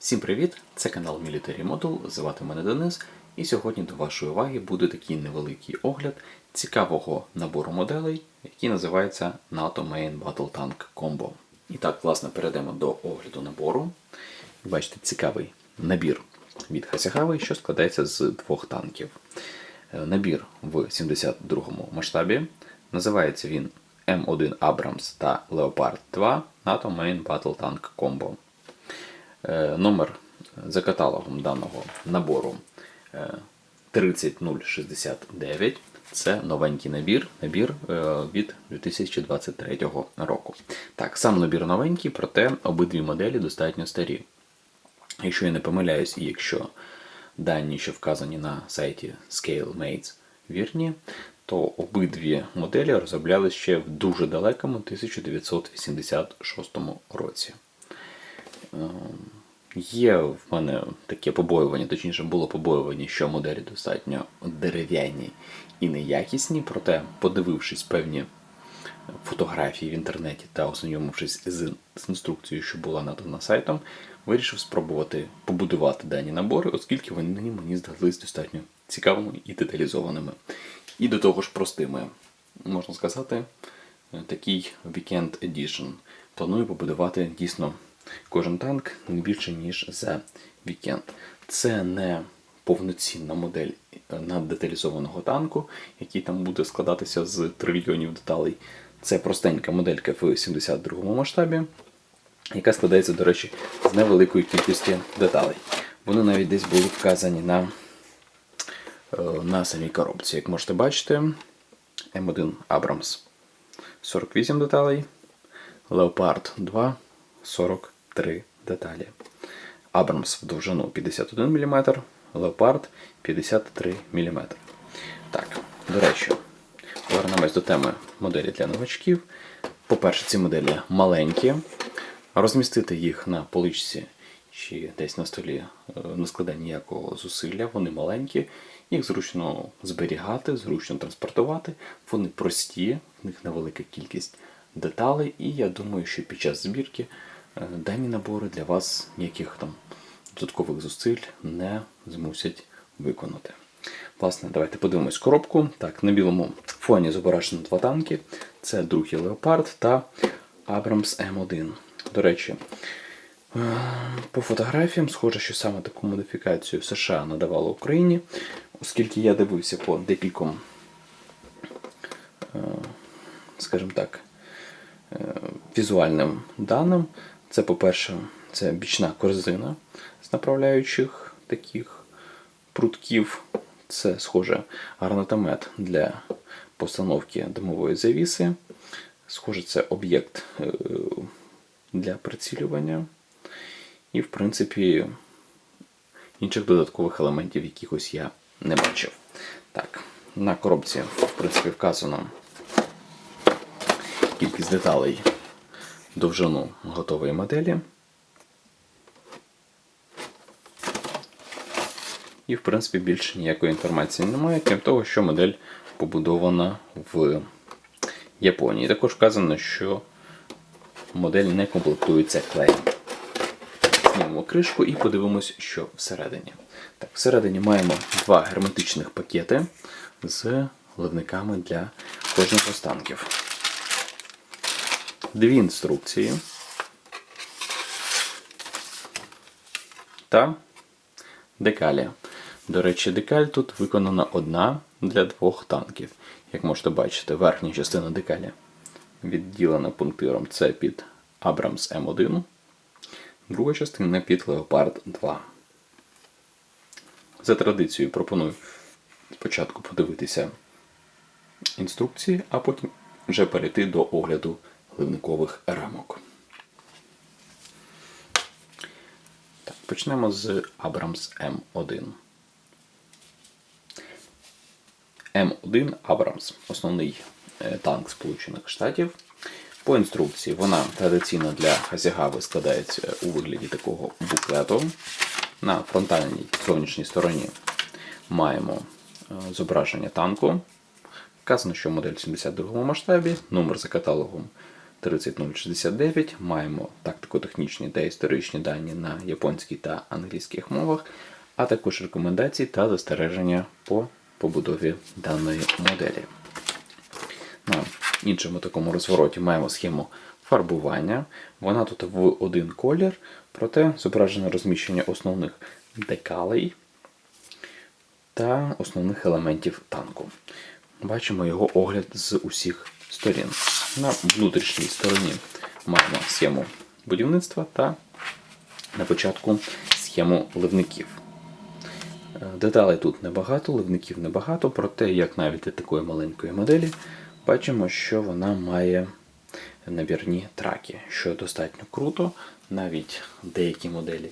Всім привіт! Це канал Military Model, звати мене Денис, і сьогодні до вашої уваги буде такий невеликий огляд цікавого набору моделей, який називається NATO Main Battle Tank Combo. І так, власне, перейдемо до огляду набору. Бачите, цікавий набір від Хасягави, що складається з двох танків. Е, Набір в 72-му масштабі. Називається він М1 Abrams та Leopard 2 NATO Main Battle Tank Combo. Е, Номер за каталогом даного набору е, 30069. Це новенький набір, набір е, від 2023 року. Так, сам набір новенький, проте обидві моделі достатньо старі. Якщо я не помиляюсь, і якщо дані, що вказані на сайті ScaleMates, вірні, то обидві моделі розроблялись ще в дуже далекому 1986 році. Ем, Є в мене таке побоювання, точніше було побоювання, що моделі достатньо дерев'яні і неякісні, проте, подивившись певні фотографії в інтернеті та ознайомившись з, з інструкцією, що була надана сайтом, вирішив спробувати побудувати дані набори, оскільки вони мені здались достатньо цікавими і деталізованими. І до того ж простими. Можна сказати, такий Weekend Edition. Планую побудувати дійсно кожен танк не більше, ніж за вікенд. Це не повноцінна модель наддеталізованого танку, який там буде складатися з трильйонів деталей. Це простенька моделька в 72 масштабі, яка складається, до речі, з невеликої кількості деталей. Вони навіть десь були вказані на, е, на самій коробці. Як можете бачити, М1 Abrams 48 деталей, Leopard 2 43 деталі. Абрамс в довжину 51 мм, Leopard 53 мм. Так, до речі, повернемось до теми моделі для новачків. По-перше, ці моделі маленькі. Розмістити їх на поличці чи десь на столі е, не складає ніякого зусилля, вони маленькі, їх зручно зберігати, зручно транспортувати, вони прості, в них невелика кількість деталей, і я думаю, що під час збірки е, дані набори для вас ніяких там додаткових зусиль не змусять виконати. Власне, давайте подивимось коробку. Так, на білому фоні зображено два танки. Це другий Леопард та Abrams М1. До речі, е, по фотографіям схоже, що саме таку модифікацію США надавало Україні, оскільки я дивився по декільком, е, скажімо так, візуальним даним. Це, по-перше, це бічна корзина з направляючих таких прутків. Це, схоже, гранатомет для постановки димової завіси. Схоже, це об'єкт е, для прицілювання. І, в принципі, інших додаткових елементів якихось я не бачив. Так, на коробці, в принципі, вказано кількість деталей довжину готової моделі. І, в принципі, більше ніякої інформації немає, крім того, що модель побудована в Японії. Також вказано, що модель не комплектується клеєм. Знімемо кришку і подивимось, що всередині. Так, Всередині маємо два герметичних пакети з ливниками для кожного з танків. Дві інструкції. Та декалі. До речі, декаль тут виконана одна для двох танків. Як можете бачити, верхня частина декалі відділена пунктиром це під Abrams М1, друга частина під Leopard 2. За традицією пропоную спочатку подивитися інструкції, а потім вже перейти до огляду ливникових рамок. Так, Почнемо з Abrams M1. М1 Абрамс, основний е, танк Сполучених Штатів. По інструкції вона традиційно для Хазягави складається у вигляді такого буклету. На фронтальній зовнішній стороні маємо е, зображення танку. Вказано, що модель 72 масштабі, номер за каталогом 30069. Маємо тактико-технічні та історичні дані на японській та англійських мовах, а також рекомендації та застереження по побудові даної моделі. На іншому такому розвороті маємо схему фарбування. Вона тут в один колір, проте зображено розміщення основних декалей та основних елементів танку. Бачимо його огляд з усіх сторін. На внутрішній стороні маємо схему будівництва та на початку схему ливників. Е, Деталей тут небагато, ливників небагато, проте, як навіть для такої маленької моделі, бачимо, що вона має набірні траки, що достатньо круто. Навіть деякі моделі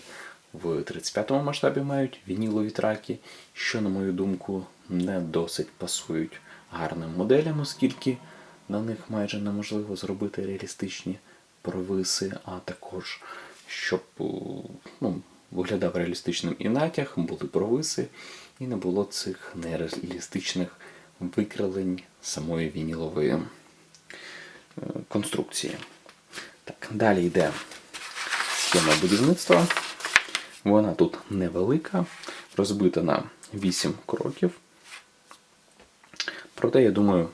в 35 му масштабі мають вінілові траки, що, на мою думку, не досить пасують гарним моделям, оскільки на них майже неможливо зробити реалістичні провиси, а також щоб е, ну, виглядав реалістичним і натяг, були провиси, і не було цих нереалістичних викривлень самої вінілової е, конструкції. Так, далі йде схема будівництва. Вона тут невелика, розбита на 8 кроків. Проте, я думаю,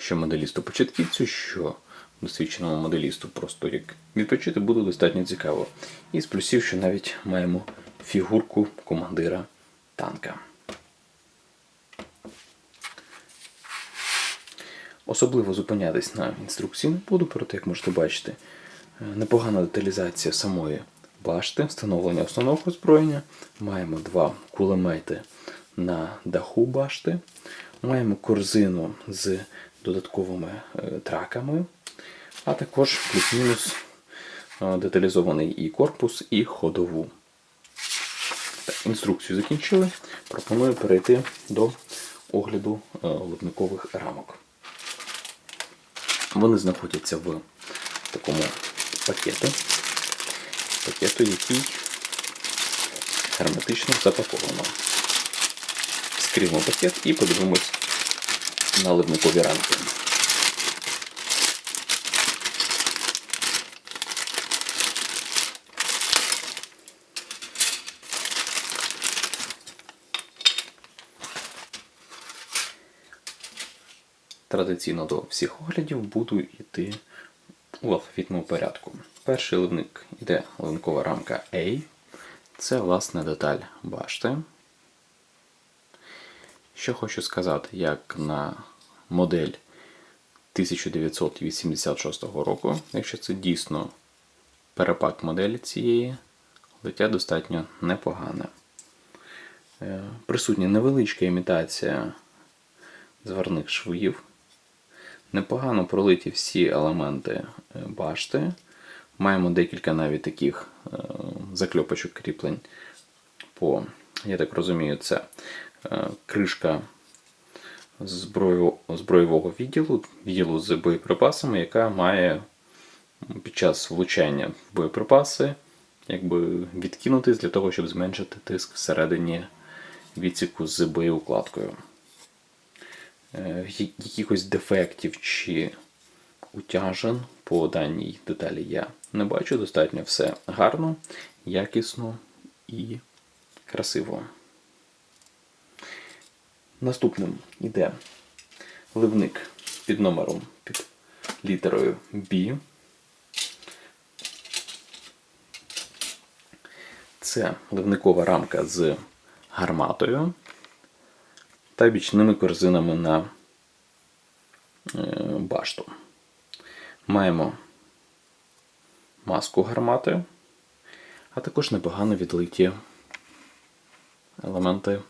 що моделісту початківцю, що досвідченому моделісту просто як відпочити буде достатньо цікаво. І з плюсів, що навіть маємо фігурку командира танка. Особливо зупинятись на інструкції не буду, проте, як можете бачити, непогана деталізація самої башти, встановлення основного озброєння. Маємо два кулемети на даху башти. Маємо корзину з додатковими е, траками, а також плюс-мінус е, деталізований і корпус, і ходову. Інструкцію закінчили. Пропоную перейти до огляду е, лобникових рамок. Вони знаходяться в такому пакеті, пакету, який герметично запаковано. Скрімо пакет і подивимось на ливникові рамки. Традиційно до всіх оглядів буду йти у алфавітному порядку. Перший ливник йде ливникова рамка A. Це власне деталь башти. Що хочу сказати, як на модель 1986 року, якщо це дійсно перепак моделі цієї, лиття достатньо непогане. Е, присутня невеличка імітація зварних швів. Непогано пролиті всі елементи е, башти. Маємо декілька навіть таких е, закльопочок кріплень по, я так розумію, це кришка зброю, збройового відділу, відділу з боєприпасами, яка має під час влучання боєприпаси якби відкинутись для того, щоб зменшити тиск всередині відсіку з боєукладкою. Е, якихось дефектів чи утяжен по даній деталі я не бачу. Достатньо все гарно, якісно і красиво. Наступним йде ливник під номером під літерою B. Це ливникова рамка з гарматою та бічними корзинами на е, башту. Маємо маску гармати, а також непогано відлиті елементи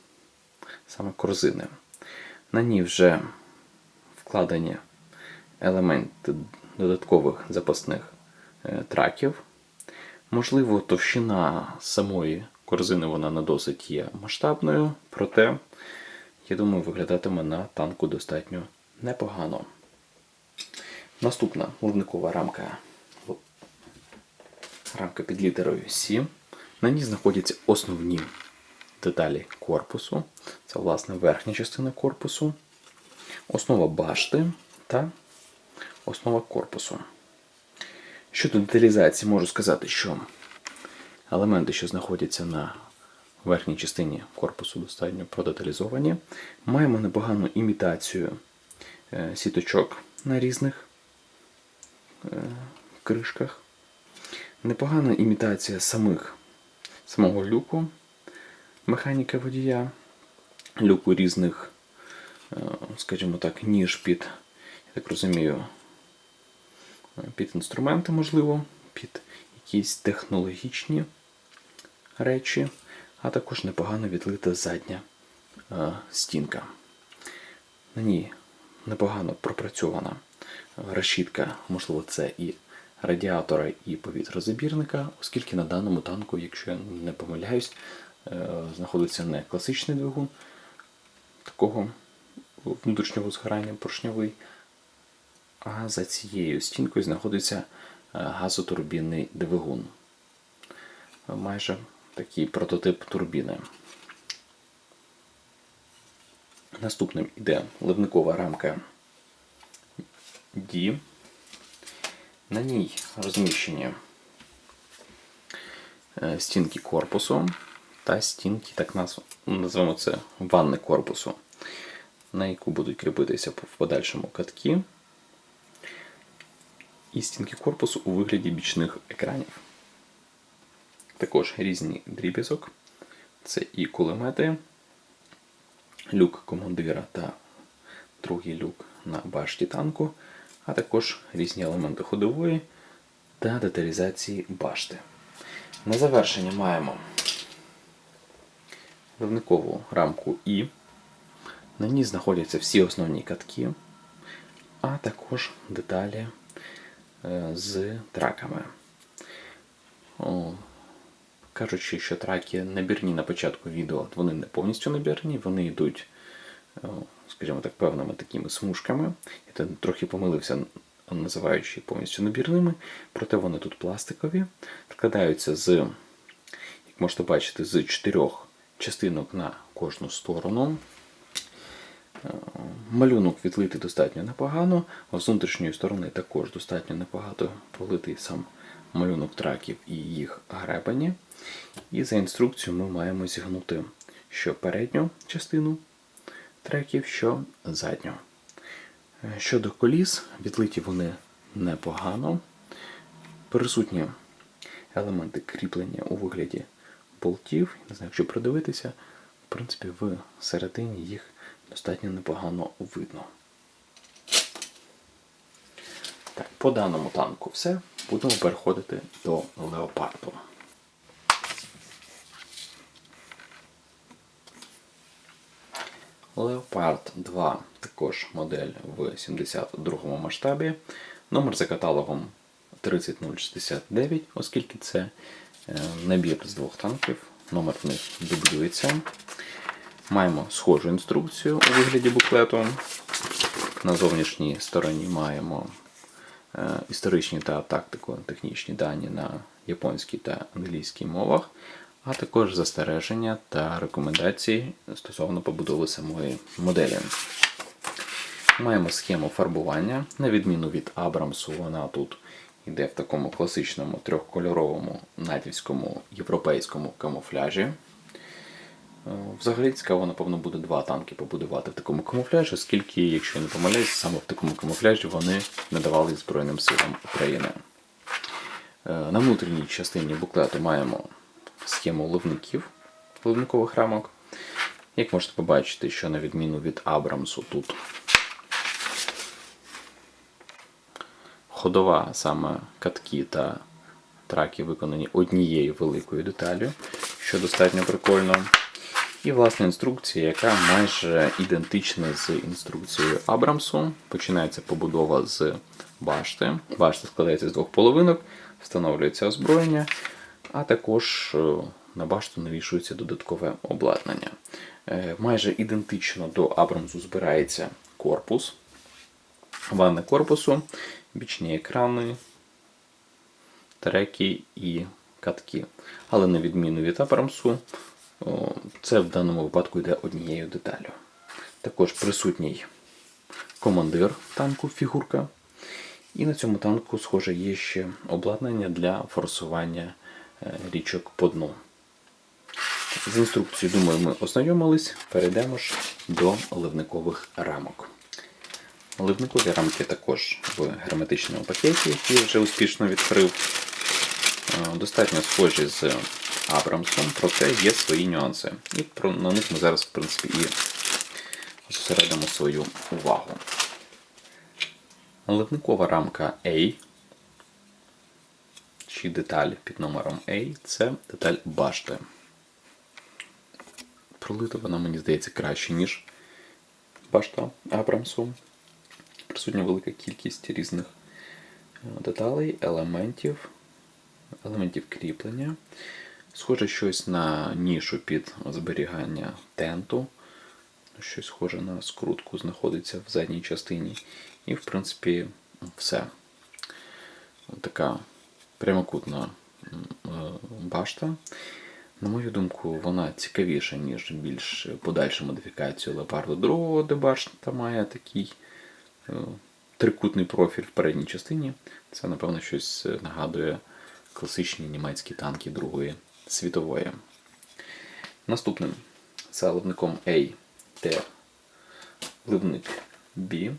саме корзини. На ній вже вкладені елементи додаткових запасних е, траків. Можливо, товщина самої корзини вона не досить є масштабною, проте, я думаю, виглядатиме на танку достатньо непогано. Наступна ливникова рамка рамка під літерою С. На ній знаходяться основні деталі корпусу. Це, власне, верхня частина корпусу, основа башти та основа корпусу. Щодо деталізації, можу сказати, що елементи, що знаходяться на верхній частині корпусу, достатньо продеталізовані. Маємо непогану імітацію е, сіточок на різних е, кришках. Непогана імітація самих, самого люку механіка водія, люку різних, е, скажімо так, ніж під, я так розумію, е, під інструменти, можливо, під якісь технологічні речі, а також непогано відлита задня е, стінка. На ній непогано пропрацьована решітка, можливо, це і радіатора, і повітрозабірника, оскільки на даному танку, якщо я не помиляюсь, знаходиться не класичний двигун такого внутрішнього згорання поршньовий, а за цією стінкою знаходиться е, газотурбінний двигун. Майже такий прототип турбіни. Наступним іде ливникова рамка D. На ній розміщені е, стінки корпусу та стінки, так назвемо це ванни корпусу, на яку будуть кріпитися в подальшому катки. І стінки корпусу у вигляді бічних екранів. Також різні дріб'язок. Це і кулемети, люк командира та другий люк на башті танку, а також різні елементи ходової та деталізації башти. На завершення маємо вивникову рамку І. На ній знаходяться всі основні катки, а також деталі е, з траками. Кажучи, що траки набірні на початку відео, вони не повністю набірні, вони йдуть, скажімо так, певними такими смужками. Я трохи помилився, називаючи їх повністю набірними, проте вони тут пластикові, складаються з, як можете бачити, з чотирьох частинок на кожну сторону. Е, Малюнок відлитий достатньо непогано, з внутрішньої сторони також достатньо непогато политий сам малюнок траків і їх гребені. І за інструкцією ми маємо зігнути що передню частину треків, що задню. Е, Щодо коліс, відлиті вони непогано. Присутні елементи кріплення у вигляді болтів. Не знаю, якщо придивитися, в принципі, в середині їх достатньо непогано видно. Так, по даному танку все. Будемо переходити до леопарду. Leopard 2 також модель в 72-му масштабі. Номер за каталогом 30069, оскільки це набір з двох танків. Номер в них дублюється. Маємо схожу інструкцію у вигляді буклету. На зовнішній стороні маємо е, історичні та тактико-технічні дані на японській та англійській мовах, а також застереження та рекомендації стосовно побудови самої моделі. Маємо схему фарбування. На відміну від Абрамсу, вона тут йде в такому класичному трьохкольоровому натівському європейському камуфляжі. Е, Взагалі цікаво, напевно, буде два танки побудувати в такому камуфляжі, оскільки, якщо я не помиляюсь, саме в такому камуфляжі вони надавали Збройним силам України. Е, На внутрішній частині буклету маємо схему ливників, ливникових рамок. Як можете побачити, що на відміну від Абрамсу тут ходова саме катки та траки виконані однією великою деталю, що достатньо прикольно. І власне інструкція, яка майже ідентична з інструкцією Абрамсу. Починається побудова з башти. Башта складається з двох половинок, встановлюється озброєння, а також е, на башту навішується додаткове обладнання. Е, Майже ідентично до Абрамсу збирається корпус, ванни корпусу, бічні екрани, треки і катки. Але на відміну від Абрамсу, це в даному випадку йде однією деталю. Також присутній командир танку фігурка. І на цьому танку, схоже, є ще обладнання для форсування е, річок по дну. З інструкцією, думаю, ми ознайомились. Перейдемо ж до ливникових рамок. Ливникові рамки також в герметичному пакеті, який я вже успішно відкрив. Е, Достатньо схожі з Абрамсом, проте є свої нюанси. І про, на них ми зараз, в принципі, і зосередимо свою увагу. Ливникова рамка A, чи деталь під номером A це деталь башти. Пролита вона, мені здається, краще, ніж башта Абрамсу. Присутня велика кількість різних е, деталей, елементів, елементів кріплення. Схоже щось на нішу під зберігання тенту. Щось схоже на скрутку знаходиться в задній частині. І, в принципі, все. Така прямокутна е, башта. На мою думку, вона цікавіша, ніж більш подальша модифікація Леопарду 2, де башта має такий трикутний профіль в передній частині. Це, напевно, щось нагадує класичні німецькі танки Другої світової. Наступним за ливником A йде ливник B.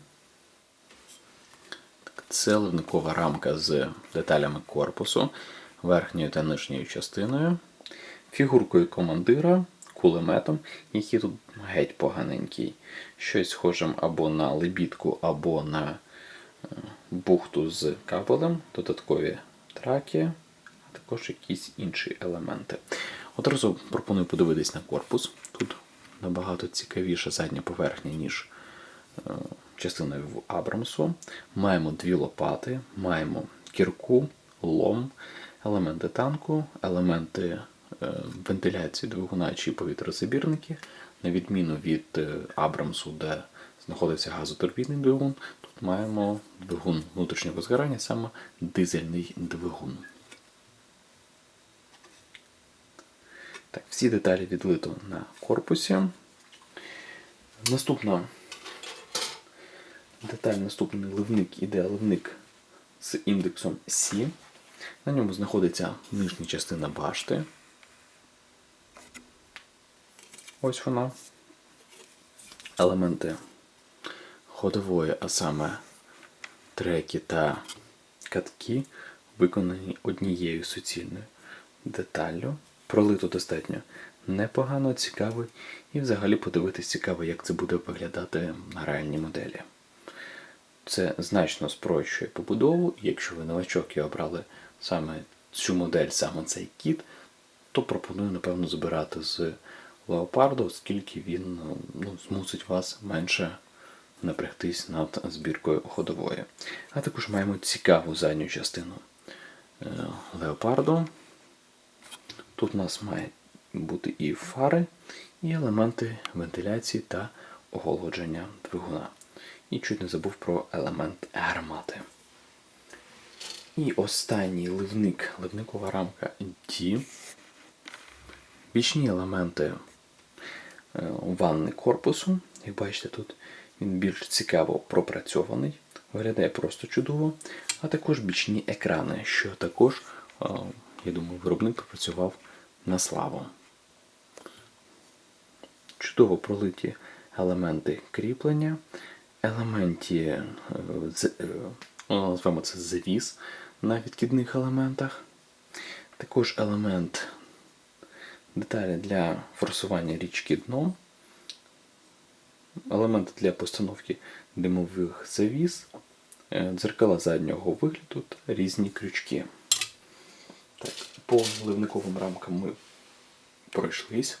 Це ливникова рамка з деталями корпусу, верхньою та нижньою частиною, фігуркою командира, кулеметом, який тут геть поганенький. Щось схожим або на лебідку, або на е, бухту з кабелем, додаткові траки, а також якісь інші елементи. Одразу пропоную подивитись на корпус. Тут набагато цікавіша задня поверхня, ніж е, частина в Абрамсу. Маємо дві лопати, маємо кірку, лом, елементи танку, елементи вентиляції двигуна чи повітрозабірники. На відміну від е, Абрамсу, де знаходиться газотурбінний двигун, тут маємо двигун внутрішнього згорання, саме дизельний двигун. Так, всі деталі відлито на корпусі. Наступна деталь, наступний ливник іде ливник з індексом С. На ньому знаходиться нижня частина башти. Ось вона. Елементи ходової, а саме треки та катки, виконані однією суцільною деталлю. Пролито достатньо непогано, цікаво, і взагалі подивитись цікаво, як це буде виглядати на реальній моделі. Це значно спрощує побудову, якщо ви новачок і обрали саме цю модель, саме цей кіт, то пропоную, напевно, збирати з леопарду, оскільки він ну, змусить вас менше напрягтись над збіркою ходової. А також маємо цікаву задню частину е, леопарду. Тут у нас має бути і фари, і елементи вентиляції та охолодження двигуна. І чуть не забув про елемент гармати. І останній ливник, ливникова рамка D. Бічні елементи е, ванни корпусу. Як бачите, тут він більш цікаво пропрацьований, виглядає просто чудово. А також бічні екрани, що також, е, я думаю, виробник пропрацював на славу. Чудово пролиті елементи кріплення, елементі, е, з- е, ну, назвемо це завіс на відкидних елементах. Також елемент деталі для форсування річки дном, елементи для постановки димових завіс, е, дзеркала заднього вигляду та різні крючки. Так, по ливниковим рамкам ми пройшлись.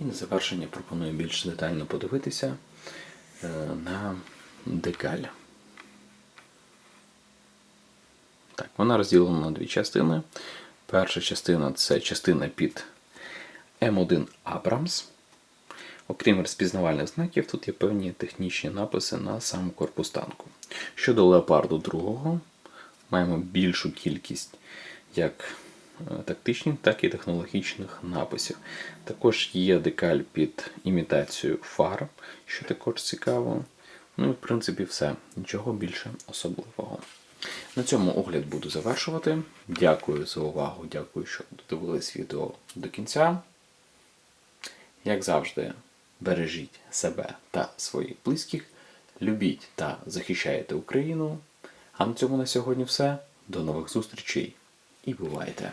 І на завершення пропоную більш детально подивитися е, на декаль. Так, вона розділена на дві частини. Перша частина це частина під М1 Abrams. Окрім розпізнавальних знаків, тут є певні технічні написи на сам корпус танку. Щодо леопарду 2, маємо більшу кількість як е, тактичних, так і технологічних написів. Також є декаль під імітацію фар, що також цікаво. Ну і в принципі все. Нічого більше особливого. На цьому огляд буду завершувати. Дякую за увагу, дякую, що додивились відео до кінця. Як завжди, бережіть себе та своїх близьких, любіть та захищайте Україну. А на цьому на сьогодні все. До нових зустрічей і бувайте!